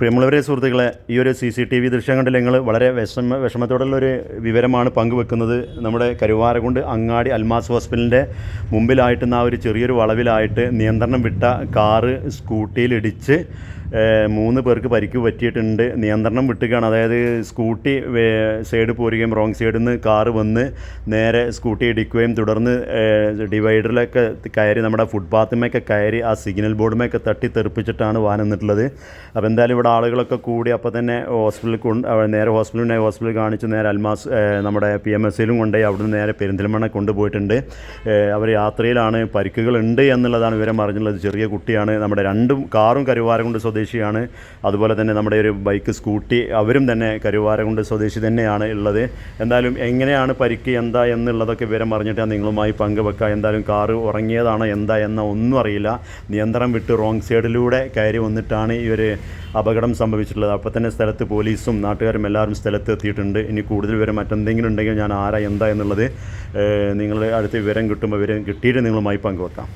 പ്രിയമുള്ളവരെ സുഹൃത്തുക്കളെ ഈ ഒരു സി സി ടി വി ദൃശ്യം കണ്ടില്ല? നിങ്ങൾ വളരെ വിഷമ വിഷമത്തോടുള്ളൊരു വിവരമാണ് പങ്കുവെക്കുന്നത്. നമ്മുടെ കരുവാരകുണ്ട് അങ്ങാടി അൽമാസ് ഹോസ്പിറ്റലിന്റെ മുമ്പിലായിട്ട് ആ ഒരു ചെറിയൊരു വളവിലായിട്ട് നിയന്ത്രണം വിട്ട കാറ് സ്കൂട്ടിയിലിടിച്ച് മൂന്ന് പേർക്ക് പരിക്ക് പറ്റിയിട്ടുണ്ട്. നിയന്ത്രണം വിട്ടുകയാണ്. അതായത് സ്കൂട്ടി സൈഡ് പോരുകയും റോങ് സൈഡിൽ നിന്ന് കാറ് വന്ന് നേരെ സ്കൂട്ടി ഇടിക്കുകയും തുടർന്ന് ഡിവൈഡറിലൊക്കെ കയറി നമ്മുടെ ഫുട്പാത്തുമേക്കെ കയറി ആ സിഗ്നൽ ബോർഡുമേക്കെ തട്ടി തെറിപ്പിച്ചിട്ടാണ് വാൻ നിന്നിട്ടുള്ളത്. അപ്പോൾ എന്തായാലും ഇവിടെ ആളുകളൊക്കെ കൂടി അപ്പോൾ തന്നെ ഹോസ്പിറ്റലിൽ കൊണ്ട് നേരെ ഹോസ്പിറ്റലിൽ ഹോസ്പിറ്റലിൽ കാണിച്ച് നേരെ അൽമാസ് നമ്മുടെ പി എം എസ് സിയിലും കൊണ്ടുപോയി അവിടുന്ന് നേരെ പെരിന്തൽമണ്ണ കൊണ്ടുപോയിട്ടുണ്ട്. അവർ യാത്രയിലാണ് പരിക്കുകളുണ്ട് എന്നുള്ളതാണ് വിവരം അറിഞ്ഞുള്ളത് ചെറിയ കുട്ടിയാണ് നമ്മുടെ രണ്ടും കാറും കരുവാരകുണ്ട് സ്വദേശിയാണ്. അതുപോലെ തന്നെ നമ്മുടെ ഒരു ബൈക്ക് സ്കൂട്ടി അവരും തന്നെ കരുവാരകുണ്ട് സ്വദേശി തന്നെയാണ് ഉള്ളത്. എന്തായാലും എങ്ങനെയാണ് പരിക്ക് എന്താ എന്നുള്ളതൊക്കെ വിവരം അറിഞ്ഞിട്ട് നിങ്ങളുമായി പങ്കുവെക്കുക എന്തായാലും കാറ് ഉറങ്ങിയതാണ് എന്താ എന്ന ഒന്നും അറിയില്ല. നിയന്ത്രണം വിട്ട് റോങ് സൈഡിലൂടെ കയറി വന്നിട്ടാണ് ഈ ഒരു അപകടം സംഭവിച്ചിട്ടുള്ളത്. അപ്പോൾ തന്നെ സ്ഥലത്ത് പോലീസും നാട്ടുകാരും എല്ലാവരും സ്ഥലത്ത് എത്തിയിട്ടുണ്ട്. ഇനി കൂടുതൽ വിവരം മറ്റെന്തെങ്കിലും ഉണ്ടെങ്കിൽ ഞാൻ ആരാ എന്താ എന്നുള്ളത് നിങ്ങളുടെ അടുത്ത് വിവരം കിട്ടുമ്പോൾ വിവരം കിട്ടിയിട്ട് നിങ്ങളുമായി പങ്കുവെക്കാം.